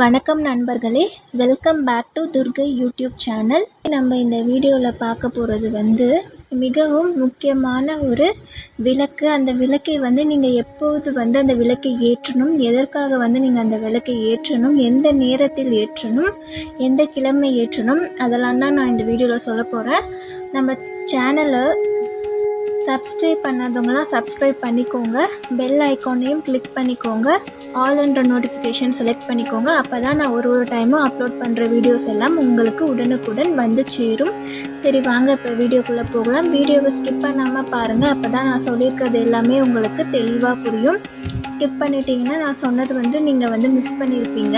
வணக்கம் நண்பர்களே. Welcome back to Durgai YouTube channel நம்ம இந்த வீடியோவில் பார்க்க போகிறது வந்து மிகவும் முக்கியமான ஒரு விளக்கு. அந்த விளக்கை வந்து நீங்கள் எப்போது வந்து அந்த விளக்கை ஏற்றணும்? எதற்காக வந்து நீங்கள் அந்த விளக்கை ஏற்றணும்? எந்த நேரத்தில் ஏற்றணும்? எந்த கிழமை ஏற்றணும்? அதெல்லாம் தான் நான் இந்த வீடியோவில் சொல்ல போகிறேன் நம்ம சேனலை சப்ஸ்கிரைப் பண்ணாதவங்களாம் சப்ஸ்கிரைப் பண்ணிக்கோங்க. பெல் ஐக்கானையும் கிளிக் பண்ணிக்கோங்க. ஆல் என்ற நோட்டிஃபிகேஷன் செலக்ட் பண்ணிக்கோங்க. அப்போ தான் நான் ஒரு ஒரு டைமும் அப்லோட் பண்ணுற வீடியோஸ் எல்லாம் உங்களுக்கு உடனுக்குடன் வந்து சேரும். சரி வாங்க இப்போ வீடியோக்குள்ளே போகலாம். வீடியோவை ஸ்கிப் பண்ணாமல் பாருங்கள் அப்போ தான் நான் சொல்லியிருக்கிறது எல்லாமே உங்களுக்கு தெளிவாக புரியும். ஸ்கிப் பண்ணிட்டீங்கன்னா நான் சொன்னது வந்து நீங்கள் வந்து மிஸ் பண்ணியிருப்பீங்க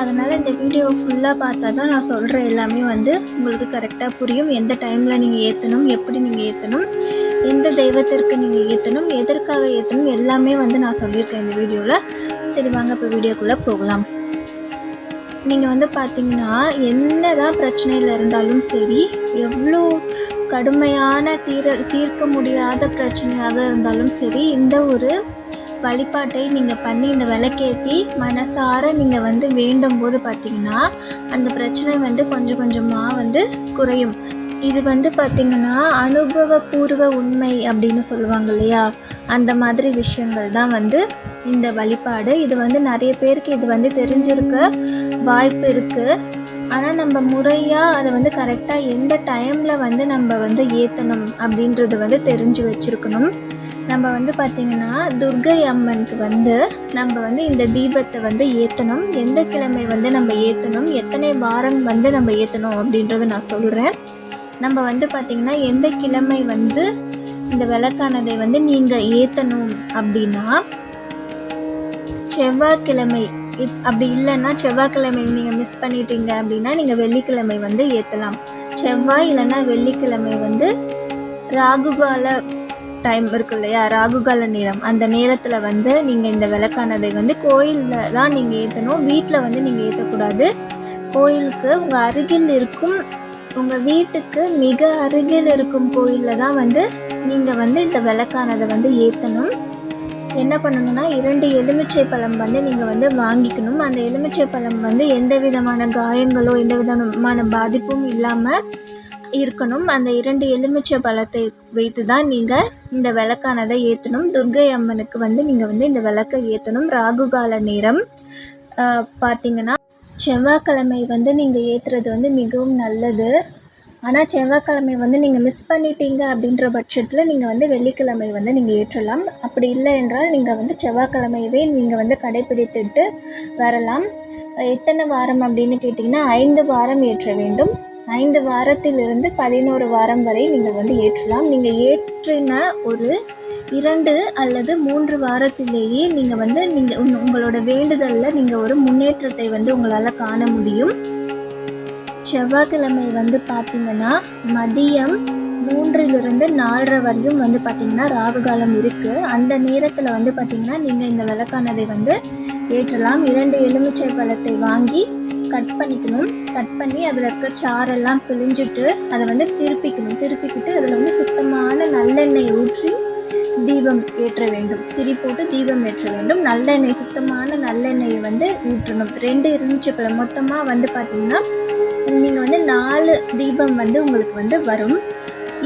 அதனால் இந்த வீடியோவை ஃபுல்லாக பார்த்தா தான் நான் சொல்கிற எல்லாமே வந்து உங்களுக்கு கரெக்டாக புரியும். எந்த டைமில் நீங்கள் ஏற்றணும் எப்படி நீங்கள் ஏற்றணும் எந்த தெய்வத்திற்கு நீங்கள் ஏற்றணும் எதற்காக ஏற்றணும் எல்லாமே வந்து நான் சொல்லியிருக்கேன் இந்த வீடியோவில் சரி வாங்க இப்போ வீடியோக்குள்ளே போகலாம். நீங்கள் வந்து பார்த்தீங்கன்னா என்ன தான் பிரச்சனையில் இருந்தாலும் சரி எவ்வளோ கடுமையான தீர தீர்க்க முடியாத பிரச்சனையாக இருந்தாலும் சரி இந்த ஒரு வழிபாட்டை நீங்கள் பண்ணி இந்த விளக்கேற்றி மனசார நீங்கள் வந்து வேண்டும் போது பார்த்தீங்கன்னா அந்த பிரச்சனை வந்து கொஞ்சம் கொஞ்சமாக வந்து குறையும். இது வந்து பார்த்திங்கன்னா அனுபவபூர்வ உண்மை அப்படின்னு சொல்லுவாங்க இல்லையா? அந்த மாதிரி விஷயங்கள் தான் வந்து இந்த வழிபாடு. இது வந்து நிறைய பேருக்கு இது வந்து தெரிஞ்சிருக்க வாய்ப்பு இருக்குது ஆனால் நம்ம முறையாக அதை வந்து கரெக்டாக எந்த டைமில் வந்து நம்ம வந்து ஏற்றணும் அப்படின்றது வந்து தெரிஞ்சு வச்சுருக்கணும். நம்ம வந்து பார்த்திங்கன்னா துர்கை அம்மனுக்கு வந்து நம்ம வந்து இந்த தீபத்தை வந்து ஏற்றணும் எந்த கிழமை வந்து நம்ம ஏற்றணும் எத்தனை வாரம் வந்து நம்ம ஏற்றணும் அப்படின்றத நான் சொல்கிறேன் நம்ம வந்து பார்த்திங்கன்னா எந்த கிழமை வந்து இந்த விளக்கானதை வந்து நீங்கள் ஏற்றணும் அப்படின்னா செவ்வாய்க்கிழமை. இப் அப்படி இல்லைன்னா செவ்வாய்க்கிழமை நீங்கள் மிஸ் பண்ணிட்டீங்க அப்படின்னா நீங்கள் வெள்ளிக்கிழமை வந்து ஏற்றலாம் செவ்வாய் இல்லைன்னா வெள்ளிக்கிழமை வந்து ராகுகால டைம் இருக்கு இல்லையா? ராகுகால நேரம். அந்த நேரத்தில் வந்து நீங்கள் இந்த விளக்கானதை வந்து கோயிலில் தான் நீங்கள் ஏற்றணும் வீட்டில் வந்து நீங்கள் ஏற்றக்கூடாது கோயிலுக்கு உங்கள் அருகில் இருக்கும் உங்கள் வீட்டுக்கு மிக அருகில் இருக்கும் கோயிலில் தான் வந்து நீங்கள் வந்து இந்த விளக்கானதை வந்து ஏற்றணும் என்ன பண்ணணும்னா இரண்டு எலுமிச்சை பழம் வந்து நீங்கள் வந்து வாங்கிக்கணும். அந்த எலுமிச்சை பழம் வந்து எந்த விதமான காயங்களோ எந்த விதமான பாதிப்பும் இல்லாமல் இருக்கணும். அந்த இரண்டு எலுமிச்சை பழத்தை வைத்து தான் நீங்கள் இந்த விளக்கானதை ஏற்றணும் துர்கை அம்மனுக்கு வந்து நீங்கள் வந்து இந்த விளக்கை ஏற்றணும் ராகுகால நேரம் பார்த்தீங்கன்னா செவ்வாய்க்கிழமை வந்து நீங்கள் ஏற்றுறது வந்து மிகவும் நல்லது. ஆனால் செவ்வாய்க்கிழமை வந்து நீங்கள் மிஸ் பண்ணிட்டீங்க அப்படின்ற பட்சத்தில் நீங்கள் வந்து வெள்ளிக்கிழமை வந்து நீங்கள் ஏற்றலாம். அப்படி இல்லை என்றால் நீங்கள் வந்து செவ்வாய்க்கிழமையவே நீங்கள் வந்து கடைப்பிடித்துட்டு வரலாம். எத்தனை வாரம் அப்படின்னு கேட்டிங்கன்னா ஐந்து வாரம் ஏற்ற வேண்டும். ஐந்து வாரத்திலிருந்து பதினோரு வாரம் வரை நீங்கள் வந்து ஏற்றலாம். நீங்கள் ஏற்றின ஒரு இரண்டு அல்லது மூன்று வாரத்திலேயே நீங்கள் வந்து நீங்கள் உங்களோட வேண்டுதலில் நீங்கள் ஒரு முன்னேற்றத்தை வந்து உங்களால் காண முடியும். செவ்வாய்க்கிழமை வந்து பார்த்திங்கன்னா மதியம் மூன்றிலிருந்து நாலரை வரையும் வந்து பார்த்திங்கன்னா ராகு காலம் இருக்குது அந்த நேரத்தில் வந்து பார்த்திங்கன்னா நீங்கள் இந்த விளக்கானதை வந்து ஏற்றலாம். இரண்டு எலுமிச்சை பழத்தை வாங்கி கட் பண்ணிக்கணும். கட் பண்ணி அதில் இருக்க சாரெல்லாம் பிழிஞ்சிட்டு அதை வந்து திருப்பிக்கணும். திருப்பிக்கிட்டு அதில் வந்து சுத்தமான நல்லெண்ணெய் ஊற்றி தீபம் ஏற்ற வேண்டும். திரி போட்டு தீபம் ஏற்ற வேண்டும். நல்லெண்ணெய் சுத்தமான நல்லெண்ணெயை வந்து ஊற்றணும். ரெண்டு எலுமிச்சப்பழம் மொத்தமாக வந்து பார்த்திங்கன்னா நீங்கள் வந்து நாலு தீபம் வந்து உங்களுக்கு வந்து வரும்.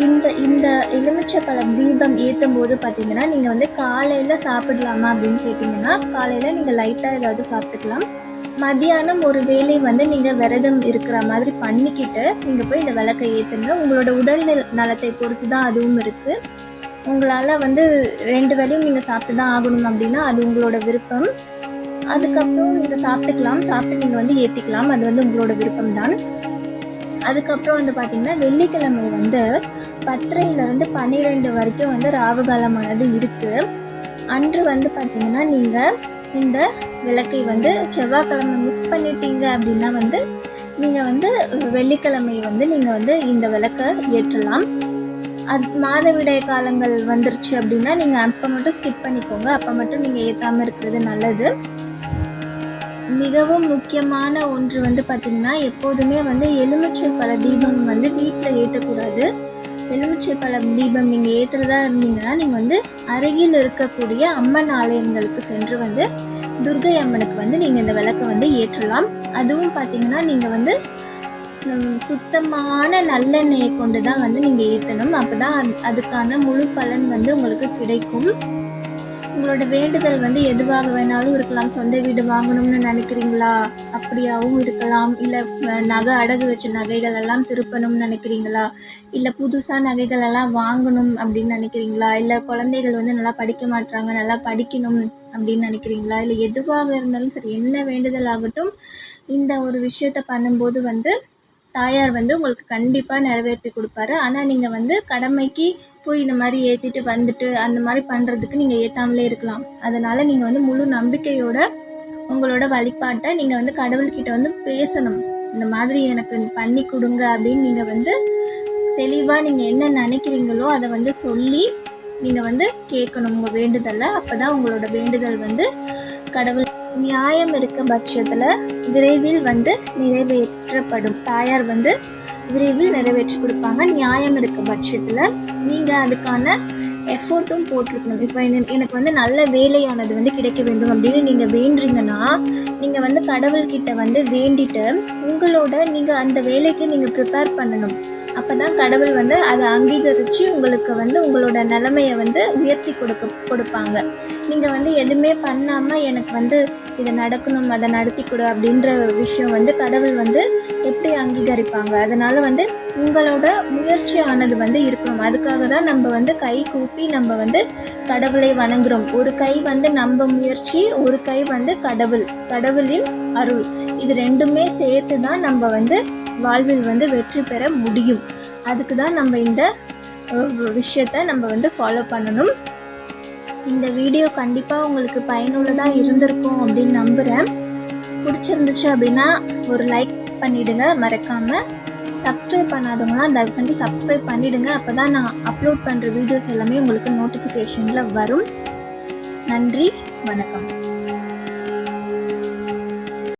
இந்த இந்த எலுமிச்சப்பழம் தீபம் ஏற்றும் போது பார்த்தீங்கன்னா நீங்கள் வந்து காலையில் சாப்பிடலாமா அப்படின்னு கேட்டிங்கன்னா காலையில் நீங்கள் லைட்டாக ஏதாவது சாப்பிட்டுக்கலாம். மதியானம் ஒரு வேலை வந்து நீங்கள் விரதம் இருக்கிற மாதிரி பண்ணிக்கிட்டு நீங்கள் போய் இந்த விளக்கை ஏற்றுங்க உங்களோட உடல் நலத்தை பொறுத்து தான் அதுவும் இருக்குது உங்களால் வந்து ரெண்டு வேலையும் நீங்கள் சாப்பிட்டு தான் ஆகணும் அப்படின்னா அது உங்களோட விருப்பம். அதுக்கப்புறம் நீங்கள் சாப்பிட்டுக்கலாம். சாப்பிட்டு நீங்கள் வந்து ஏற்றிக்கலாம் அது வந்து உங்களோட விருப்பம் தான் அதுக்கப்புறம் வந்து பார்த்திங்கன்னா வெள்ளிக்கிழமை வந்து பத்திரையிலேருந்து பன்னிரெண்டு வரைக்கும் வந்து ராவுகாலமானது இருக்குது அன்று வந்து பார்த்திங்கன்னா நீங்கள் இந்த விளக்கை வந்து செவ்வாய்க்கிழமை மிஸ் பண்ணிட்டீங்க அப்படின்னா வந்து நீங்கள் வந்து வெள்ளிக்கிழமை வந்து நீங்கள் வந்து இந்த விளக்கை ஏற்றலாம். அது மாதவிடாய் காலங்கள் வந்துருச்சு அப்படின்னா நீங்கள் அப்போ மட்டும் ஸ்கிப் பண்ணிக்கோங்க. அப்போ மட்டும் நீங்கள் ஏற்றாமல் இருக்கிறது நல்லது. மிகவும் முக்கியமான ஒன்று வந்து பார்த்திங்கன்னா எப்போதுமே வந்து எலுமிச்சை பழ தீபம் வந்து வீட்டில் ஏற்றக்கூடாது எலுமிச்சை பழம் தீபம் நீங்கள் ஏற்றுறதா இருந்தீங்கன்னா நீங்கள் வந்து அருகில் இருக்கக்கூடிய அம்மன் ஆலயங்களுக்கு சென்று வந்து துர்கை அம்மனுக்கு வந்து நீங்கள் இந்த விளக்கை வந்து ஏற்றலாம். அதுவும் பார்த்தீங்கன்னா நீங்கள் வந்து சுத்தமான நல்லெண்ணெயை கொண்டு தான் வந்து நீங்கள் ஏற்றணும் அப்போ தான் அதுக்கான முழு பலன் வந்து உங்களுக்கு கிடைக்கும். உங்களோட வேண்டுதல் வந்து எதுவாக வேணாலும் இருக்கலாம். சொந்த வீடு வாங்கணும்னு நினைக்கிறீங்களா? அப்படியாகவும் இருக்கலாம். இல்லை நகை அடகு வச்ச நகைகள் எல்லாம் திருப்பணும்னு நினைக்கிறீங்களா? இல்லை புதுசாக நகைகள் எல்லாம் வாங்கணும் அப்படின்னு நினைக்கிறீங்களா? இல்லை குழந்தைகள் வந்து நல்லா படிக்க மாட்டாங்க நல்லா படிக்கணும் அப்படின்னு நினைக்கிறீங்களா? இல்லை எதுவாக இருந்தாலும் சரி என்ன வேண்டுதல் ஆகட்டும் இந்த ஒரு விஷயத்த பண்ணும்போது வந்து தாயார் வந்து உங்களுக்கு கண்டிப்பாக நிறைவேற்றி கொடுப்பாரு. ஆனால் நீங்கள் வந்து கடமைக்கு போய் இந்த மாதிரி ஏற்றிட்டு வந்துட்டு அந்த மாதிரி பண்ணுறதுக்கு நீங்கள் ஏற்றாமலே இருக்கலாம். அதனால் நீங்கள் வந்து முழு நம்பிக்கையோட உங்களோட வழிபாட்டை நீங்கள் வந்து கடவுள்கிட்ட வந்து பேசணும். இந்த மாதிரி எனக்கு பண்ணி கொடுங்க அப்படின்னு நீங்கள் வந்து தெளிவாக நீங்கள் என்ன நினைக்கிறீங்களோ அதை வந்து சொல்லி நீங்கள் வந்து கேட்கணும் உங்கள் வேண்டுதலை. அப்போ தான் உங்களோட வேண்டுதல் வந்து கடவுள் நியாயம் இருக்க பட்சத்தில் விரைவில் வந்து நிறைவேற்றப்படும். தாயார் வந்து விரைவில் நிறைவேற்றி கொடுப்பாங்க. நியாயம் இருக்க பட்சத்தில் நீங்கள் அதுக்கான எஃபோர்ட்டும் போட்டிருக்கணும். இப்போ எனக்கு வந்து நல்ல வேலையானது வந்து கிடைக்க வேண்டும் அப்படின்னு நீங்கள் வேண்டுறீங்கன்னா நீங்கள் வந்து கடவுள்கிட்ட வந்து வேண்டிட்டு உங்களோட நீங்கள் அந்த வேலைக்கு நீங்கள் ப்ரிப்பேர் பண்ணணும். அப்போ தான் கடவுள் வந்து அதை அங்கீகரித்து உங்களுக்கு வந்து உங்களோட நிலமையை வந்து உயர்த்தி கொடுக்க கொடுப்பாங்க. நீங்கள் வந்து எதுவுமே பண்ணாமல் எனக்கு வந்து இதை நடக்கணும் அதை நடத்தி கொடு அப்படின்ற விஷயம் வந்து கடவுள் வந்து எப்படி அங்கீகரிப்பாங்க? அதனால் வந்து உங்களோட முயற்சியானது வந்து இருக்கணும். அதுக்காக தான் நம்ம வந்து கை கூப்பி நம்ம வந்து கடவுளை வணங்குறோம். ஒரு கை வந்து நம்ம முயற்சி ஒரு கை வந்து கடவுள் கடவுளின் அருள். இது ரெண்டுமே சேர்த்து தான் நம்ம வந்து வாழ்வில் வந்து வெற்றி பெற முடியும். அதுக்கு தான் நம்ம இந்த விஷயத்தை விஷயத்த நம்ம வந்து ஃபாலோ பண்ணணும். இந்த வீடியோ கண்டிப்பாக உங்களுக்கு பயனுள்ளதாக இருந்திருக்கும் அப்படின்னு நம்புகிறேன் பிடிச்சிருந்துச்சு அப்படின்னா ஒரு லைக் பண்ணிவிடுங்க மறக்காமல் சப்ஸ்கிரைப் பண்ணாதவங்களாம் தயவு செஞ்சு சப்ஸ்கிரைப் பண்ணிவிடுங்க அப்போ தான் நான் அப்லோட் பண்ணுற வீடியோஸ் எல்லாமே உங்களுக்கு நோட்டிஃபிகேஷனில் வரும். நன்றி வணக்கம்.